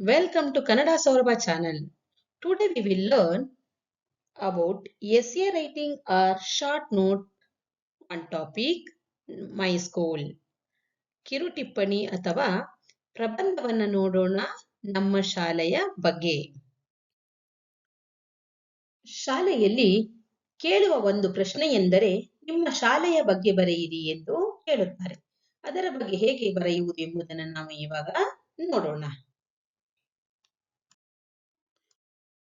Welcome to Kannada Saurabha channel. Today we will learn about essay writing or short note on topic, My School. ಕಿರು ಟಿಪ್ಪಣಿ ಅಥವಾ ಪ್ರಬಂಧವನ್ನು ನೋಡೋಣ ನಮ್ಮ ಶಾಲೆಯ ಬಗ್ಗೆ ಶಾಲೆಯಲ್ಲಿ ಕೇಳುವ ಒಂದು ಪ್ರಶ್ನೆ ಎಂದರೆ, ನಿಮ್ಮ ಶಾಲೆಯ ಬಗ್ಗೆ ಬರೆಯಿರಿ ಎಂದು ಕೇಳುತ್ತಾರೆ ಅದರ ಬಗ್ಗೆ ಹೇಗೆ ಬರೆಯುವುದು ಎಂಬುದನ್ನು ನಾವು ಇವಾಗ ನೋಡೋಣ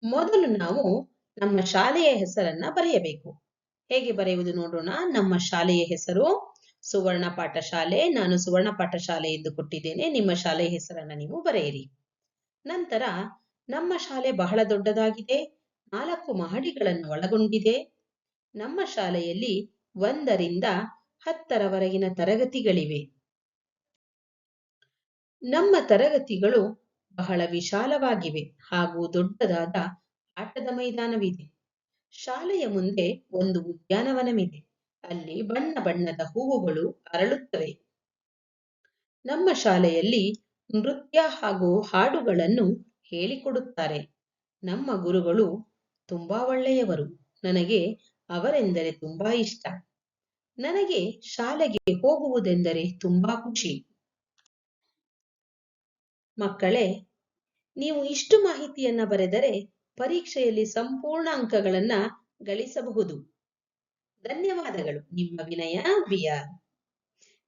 ಮೊದಲು ನಾವು ನಮ್ಮ ಶಾಲೆಯ ಹೆಸರನ್ನ ಬರೆಯಬೇಕು. ಹೇಗೆ ಬರೆಯುವುದು ನೋಡೋಣ. ನಮ್ಮ ಶಾಲೆಯ ಹೆಸರು ಸುವರ್ಣ ಪಾಠಶಾಲೆ. ನಾನು ಸುವರ್ಣ ಪಾಠಶಾಲೆ ಎಂದು ಕೊಟ್ಟಿದ್ದೇನೆ. ನಿಮ್ಮ ಶಾಲೆಯ ಹೆಸರನ್ನ ನೀವು ಬರೆಯಿರಿ. ನಂತರ ನಮ್ಮ ಶಾಲೆ ಬಹಳ ದೊಡ್ಡದಾಗಿದೆ. ನಾಲ್ಕು ಮಹಡಿಗಳನ್ನು ಒಳಗೊಂಡಿದೆ. ನಮ್ಮ ಶಾಲೆಯಲ್ಲಿ ಒಂದರಿಂದ ಹತ್ತರವರೆಗಿನ ತರಗತಿಗಳಿವೆ. ನಮ್ಮ ತರಗತಿಗಳು ಬಹಳ ವಿಶಾಲವಾಗಿವೆ ಹಾಗೂ ದೊಡ್ಡದಾದ ಆಟದ ಮೈದಾನವಿದೆ. ಶಾಲೆಯ ಮುಂದೆ ಒಂದು ಉದ್ಯಾನವನವಿದೆ. ಅಲ್ಲಿ ಬಣ್ಣ ಬಣ್ಣದ ಹೂವುಗಳು ಅರಳುತ್ತವೆ. ನಮ್ಮ ಶಾಲೆಯಲ್ಲಿ ನೃತ್ಯ ಹಾಗೂ ಹಾಡುಗಳನ್ನು ಹೇಳಿಕೊಡುತ್ತಾರೆ. ನಮ್ಮ ಗುರುಗಳು ತುಂಬಾ ಒಳ್ಳೆಯವರು. ನನಗೆ ಅವರೆಂದರೆ ತುಂಬಾ ಇಷ್ಟ. ನನಗೆ ಶಾಲೆಗೆ ಹೋಗುವುದೆಂದರೆ ತುಂಬಾ ಖುಷಿ. ಮಕ್ಕಳೇ ನೀವು ಇಷ್ಟು ಮಾಹಿತಿಯನ್ನ ಬರೆದರೆ ಪರೀಕ್ಷೆಯಲ್ಲಿ ಸಂಪೂರ್ಣ ಅಂಕಗಳನ್ನ ಗಳಿಸಬಹುದು. ಧನ್ಯವಾದಗಳು. ನಿಮ್ಮ ವಿನಯ ಬಿಆರ್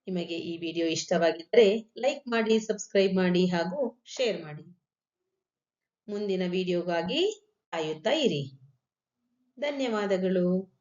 ನಿಮಗೆ ಈ ವಿಡಿಯೋ ಇಷ್ಟವಾಗಿದ್ದರೆ ಲೈಕ್ ಮಾಡಿ, ಸಬ್ಸ್ಕ್ರೈಬ್ ಮಾಡಿ ಹಾಗೂ ಶೇರ್ ಮಾಡಿ. ಮುಂದಿನ ವಿಡಿಯೋಗಾಗಿ ಕಾಯುತ್ತಾ ಇರಿ. ಧನ್ಯವಾದಗಳು.